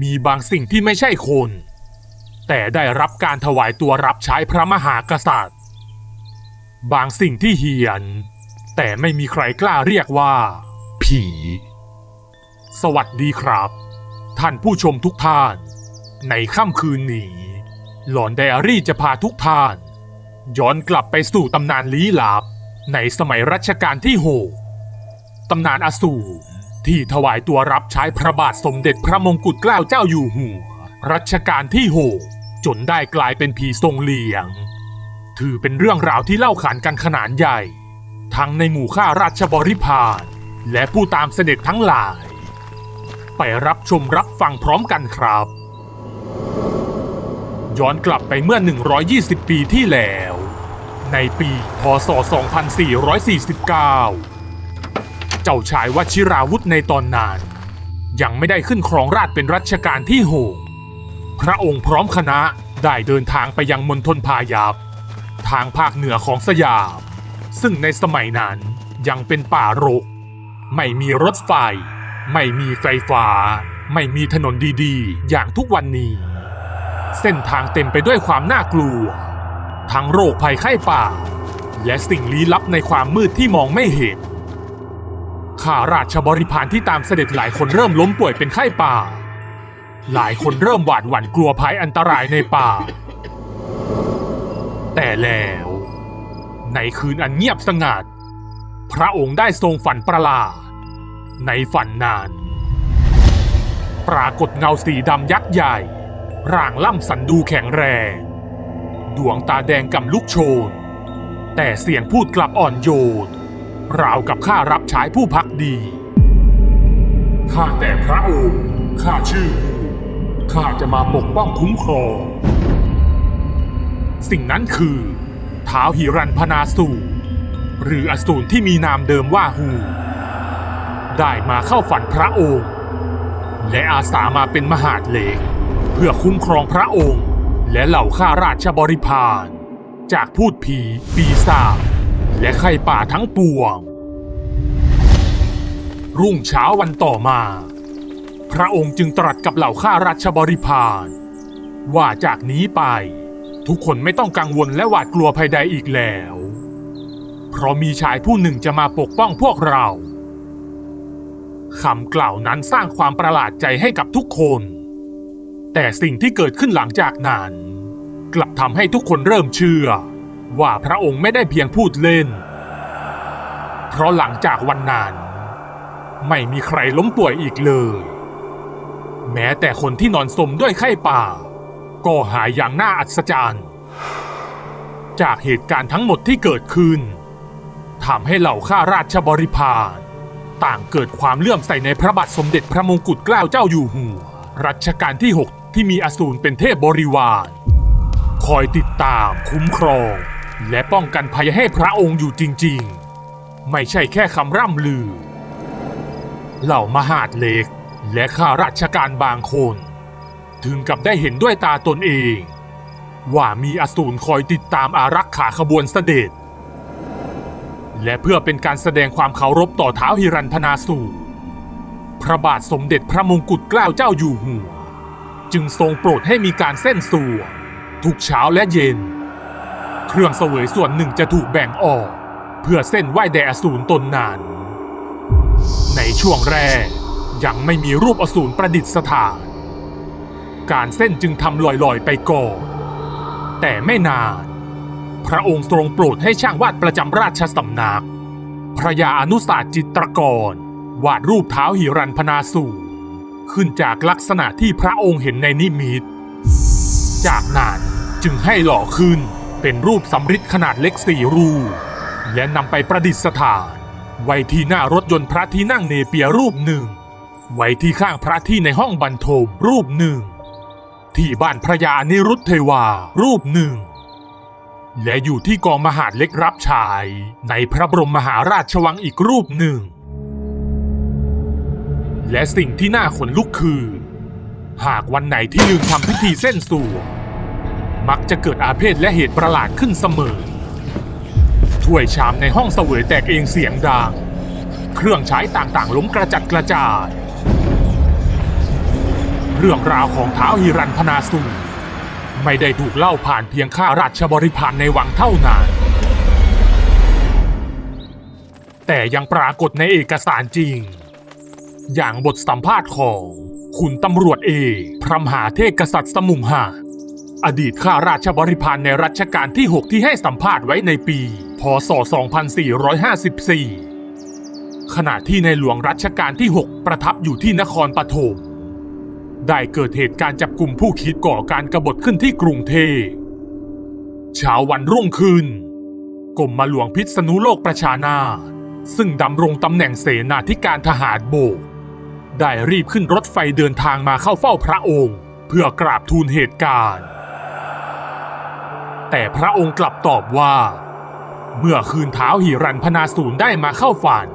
มีบางสิ่งที่ไม่ใช่คน แต่ได้รับการถวายตัวรับใช้พระมหากษัตริย์ บางสิ่งที่เหียน แต่ไม่มีใครกล้าเรียกว่า ผี สวัสดีครับ ท่านผู้ชมทุกท่าน ในค่ำคืนนี้ หลอนไดอารี่จะพาทุกท่าน ย้อนกลับไปสู่ตำนานลี้ลับ ในสมัยรัชกาลที่หกตำนานอสูร ที่ถวายตัวรับใช้พระบาทสมเด็จพระมงกุฎเกล้าเจ้าอยู่หัว รัชกาลที่หกจนได้กลายเป็นผีทรงเหลียง ถือเป็นเรื่องราวที่เล่าขานกันขนาดใหญ่ ทั้งในหมู่ข้าราชบริพารและผู้ตามเสด็จทั้งหลาย ไปรับชมรับฟังพร้อมกันครับ ย้อนกลับไปเมื่อ 120 ปีที่แล้ว ในปี พศ 2449 เจ้าชายวชิราวุธในตอนนั้นยังไม่ได้ขึ้นครองราชเป็นรัชกาลที่หกพระองค์พร้อมคณะได้เดินทางไปยังมณฑลพายัพทางภาคเหนือของสยาม ซึ่งในสมัยนั้นยังเป็นป่ารก ไม่มีรถไฟ ไม่มีไฟฟ้า ไม่มีถนนดีๆ อย่างทุกวันนี้ เส้นทางเต็มไปด้วยความน่ากลัว ทั้งโรคภัยไข้ป่า และสิ่งลี้ลับในความมืดที่มองไม่เห็น ข้าราชบริพารที่ตามเสด็จหลายคนเริ่มล้มป่วยเป็นไข้ป่า หลายคนเริ่มหวาดหวั่นกลัวภัยอันตรายในป่า แต่แล้ว ในคืนอันเงียบสงัด พระองค์ได้ทรงฝันประหลาดในฝันนั้นปรากฏเงาสีดำยักษ์ใหญ่ ร่างล่ำสันดูแข็งแรง ดวงตาแดงกำลุกโชน แต่เสียงพูดกลับอ่อนโยน ราวกับข้ารับใช้ผู้พักดี ข้าแต่พระองค์ ข้าชื่อ ข้าจะมาปกป้องคุ้มครอง สิ่งนั้นคือท้าวหิรันพนาสูรหรืออสูรที่มีนามเดิมว่าฮู ได้มาเข้าฝันพระองค์ และอาสามาเป็นมหาดเล็กเพื่อคุ้มครองพระองค์ และเหล่าข้าราชบริพาร จากพูดผีปีศาจ และไข่ป่าทั้งปวง รุ่งเช้าวันต่อมา พระองค์จึงตรัสกับเหล่าข้าราชบริพารว่าจากนี้ไป ทุกคนไม่ต้องกังวลและหวาดกลัวภัยใดอีกแล้ว เพราะมีชายผู้หนึ่งจะมาปกป้องพวกเราคำกล่าวนั้นสร้างความประหลาดใจให้กับทุกคน แต่สิ่งที่เกิดขึ้นหลังจากนั้น กลับทำให้ทุกคนเริ่มเชื่อ ว่าพระองค์ไม่ได้เพียงพูดเล่น เพราะหลังจากวันนั้น ไม่มีใครล้มป่วยอีกเลย แม้แต่คนที่นอนสมด้วยไข้ป่า ก็หายอย่างน่าอัศจรรย์ จากเหตุการณ์ทั้งหมดที่เกิดขึ้นทำให้เหล่าข้าราชบริพารต่างเกิดความเลื่อมใสในพระบาทสมเด็จพระมงกุฎเกล้าเจ้าอยู่หัว รัชกาลที่ 6 ที่มีอสูรเป็นเทพบริวาร คอยติดตามคุ้มครอง และป้องกันภัยให้พระองค์อยู่จริงๆ ไม่ใช่แค่คำร่ำลือ เหล่ามหาดเล็กและข้าราชการบางคน ถึงกับได้เห็นด้วยตาตนเอง ว่ามีอสูรคอยติดตามอารักขาขบวนเสด็จ และเพื่อเป็นการแสดงความเคารพต่อเท้าฮิรันพนาสูรพระบาทสมเด็จพระมงกุฎเกล้าเจ้าอยู่หัว จึงทรงโปรดให้มีการเส้นส่วนทุกเช้าและเย็น เครื่องเสวยส่วนหนึ่งจะถูกแบ่งออก เพื่อเส้นไหว้แด่อสูรตนนั้น ในช่วงแรกยังไม่มีรูปอสูรประดิษฐาน การเส้นจึงทำลอยๆไปก่อนแต่ไม่นาน พระองค์ทรงโปรดให้ช่างวาดประจำราชสำนัก พระยาอนุสาสจิตรกร วาดรูปเท้าหิรันพนาสูรขึ้นจากลักษณะที่พระองค์เห็นในนิมิต จากนั้นจึงให้หล่อขึ้น เป็นรูปสำริดขนาดเล็กสี่รูปและนำไปประดิษฐาน ไว้ที่หน้ารถยนต์พระที่นั่งเนเปียรูปหนึ่ง ไว้ที่ข้างพระที่ในห้องบรรทมรูปหนึ่ง ที่บ้านพระยานิรุตเทวารูปหนึ่ง และอยู่ที่กองมหาดเล็กรับใช้ในพระบรมมหาราชวังอีกรูปหนึ่ง และสิ่งที่น่าขนลุกคือ หากวันไหนที่ลืมทำพิธีเส้นส่วง มักจะเกิดอาเพศและเหตุประหลาดขึ้นเสมอ ถ้วยชามในห้องเสวยแตกเองเสียงดัง เครื่องใช้ต่างๆ ล้มกระจัดกระจาย เรื่องราวของเท้าฮิรันพนาสูไม่ได้ถูกเล่าผ่านเพียงข้าราชบริพารในวังเท่านั้นแต่ยังปรากฏในเอกสารจริง อย่างบทสัมภาษณ์ของคุณตำรวจเอกพระมหาเทพกษัตริย์สมุงหา อดีตข้าราชบริพารในรัชกาลที่ 6 ที่ให้สัมภาษณ์ไว้ในปี พศ 2454 ขณะที่ในหลวงรัชกาลที่ 6 ประทับอยู่ที่นครปฐมได้เกิดเหตุการณ์จับกลุ่มผู้คิดก่อการกบฏขึ้นที่กรุงเทพเช้าวันรุ่งขึ้นกรมมาหลวงพิษณุโลกประชานา ซึ่งดำรงตำแหน่งเสนาธิการทหารโบก ได้รีบขึ้นรถไฟเดินทางมาเข้าเฝ้าพระองค์ เพื่อกราบทูลเหตุการณ์ แต่พระองค์กลับตอบว่า เมื่อคืนเท้าหิรันพนาสูรได้มาเข้าฝัน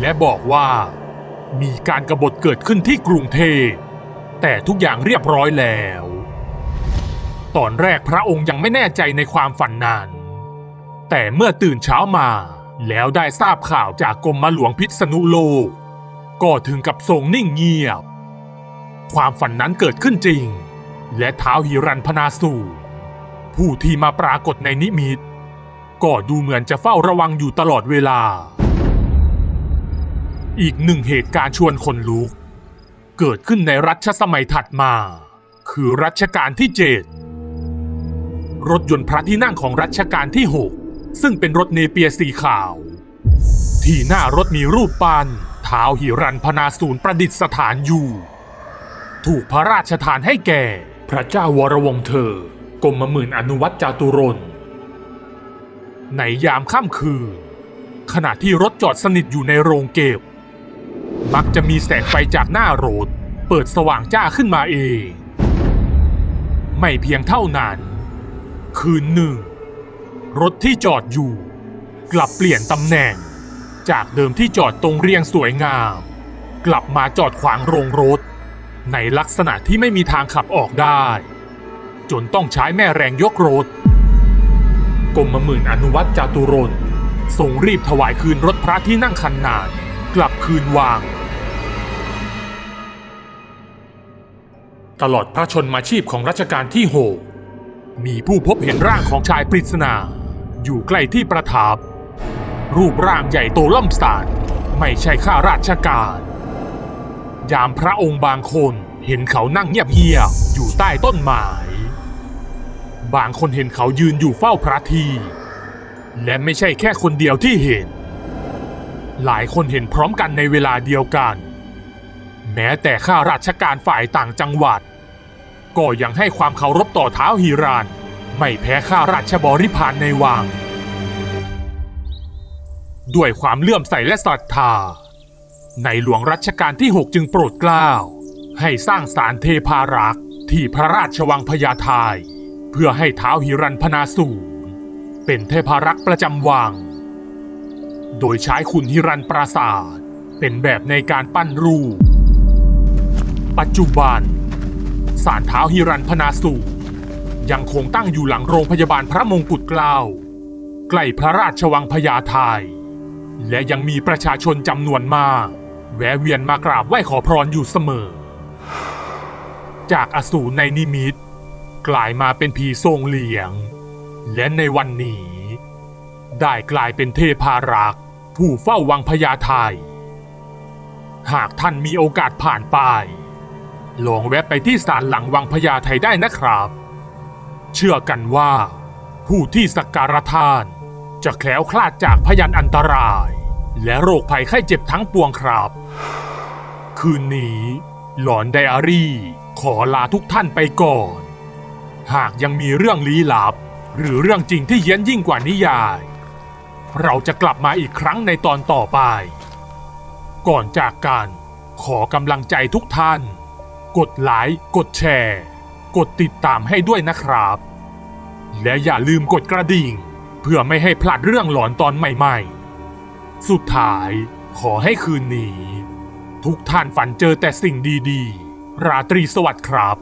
และบอกว่า มีการกบฏเกิดขึ้นที่กรุงเทพแต่ทุกอย่างเรียบร้อยแล้ว ตอนแรกพระองค์ยังไม่แน่ใจในความฝันนั้น แต่เมื่อตื่นเช้ามาแล้วได้ทราบข่าวจากกรมมาหลวงพิษณุโลก ก็ถึงกับทรงนิ่งเงียบ ความฝันนั้นเกิดขึ้นจริง และเท้าหิรันพนาสูร ผู้ที่มาปรากฏในนิมิต ก็ดูเหมือนจะเฝ้าระวังอยู่ตลอดเวลา อีกหนึ่งเหตุการณ์ชวนคนลุก เกิดขึ้นในรัชสมัยถัดมา คือรัชกาลที่เจ็ดรถยนต์พระที่นั่งของรัชกาลที่6ซึ่งเป็นรถเนเปียสีขาว ที่หน้ารถมีรูปปั้นท้าวหิรันพนาสูรประดิษฐานอยู่ ถูกพระราชทานให้แก่พระเจ้าวรวงเธอ กรมหมื่นอนุวัตจาตุรนในยามค่ำคืน ขณะที่รถจอดสนิทอยู่ในโรงเก็บ มักจะมีแสงไฟจากหน้ารถเปิดสว่างจ้าขึ้นมาเอง ไม่เพียงเท่านั้น คืนหนึ่ง รถที่จอดอยู่ กลับเปลี่ยนตำแหน่ง จากเดิมที่จอดตรงเรียงสวยงาม กลับมาจอดขวางโรงรถ ในลักษณะที่ไม่มีทางขับออกได้ จนต้องใช้แม่แรงยกรถกรมหมื่นอนุวัตจาตุรนต์ทรงรีบถวายคืนรถพระที่นั่งคันนานกลับคืนวาง ตลอดพระชนมาชีพของรัชกาลที่หกมีผู้พบเห็นร่างของชายปริศนา อยู่ใกล้ที่ประทับ รูปร่างใหญ่โตล่ำสันไม่ใช่ข้าราชการ ยามพระองค์บางคนเห็นเขานั่งเงียบๆอยู่ใต้ต้นไม้ บางคนเห็นเขายืนอยู่เฝ้าพระที่และไม่ใช่แค่คนเดียวที่เห็น หลายคนเห็นพร้อมกันในเวลาเดียวกัน แม้แต่ข้าราชการฝ่ายต่างจังหวัด ก็ยังให้ความเคารพต่อเท้าฮีราน ไม่แพ้ข้าราชบริพารในวัง ด้วยความเลื่อมใสและศรัทธา ในหลวงรัชกาลที่ 6 จึงโปรดเกล้า ให้สร้างศาลเทพารักษ์ที่พระราชวังพญาไท เพื่อให้เท้าวหิรันพนาสูรเป็นเทพารักษ์ประจำวัง โดยใช้ขุนหิรันปราสาทเป็นแบบในการปั้นรูป ปัจจุบันศาลเท้าวหิรันพนาสูรยังคงตั้งอยู่หลังโรงพยาบาลพระมงกุฎเกล้าใกล้พระราชวังพญาไทและยังมีประชาชนจำนวนมาก แวะเวียนมากราบไหว้ขอพรอยู่เสมอ จากอสูรในนิมิต กลายมาเป็นผีทรงเหลียง และในวันนี้ ได้กลายเป็นเทพารักษ์ผู้เฝ้าวังพญาไทย หากท่านมีโอกาสผ่านไปลองแวะไปที่ศาลหลังวังพญาไทได้นะครับ เชื่อกันว่า ผู้ที่สักการะท่านจะแคล้วคลาดจากพยันอันตราย และโรคภัยไข้เจ็บทั้งปวงครับ คืนนี้ หลอนไดอารี่ ขอลาทุกท่านไปก่อน หากยังมีเรื่องลี้ลับ หรือเรื่องจริงที่เฮี้ยนยิ่งกว่านิยาย เราจะกลับมาอีกครั้งในตอนต่อไป ก่อนจากกันขอกำลังใจทุกท่าน กดไลค์กดแชร์ กดติดตามให้ด้วยนะครับ และอย่าลืมกดกระดิ่ง เพื่อไม่ให้พลาดเรื่องหลอนตอนใหม่ๆ สุดท้ายขอให้คืนนี้ ทุกท่านฝันเจอแต่สิ่งดีๆ ราตรีสวัสดิ์ครับ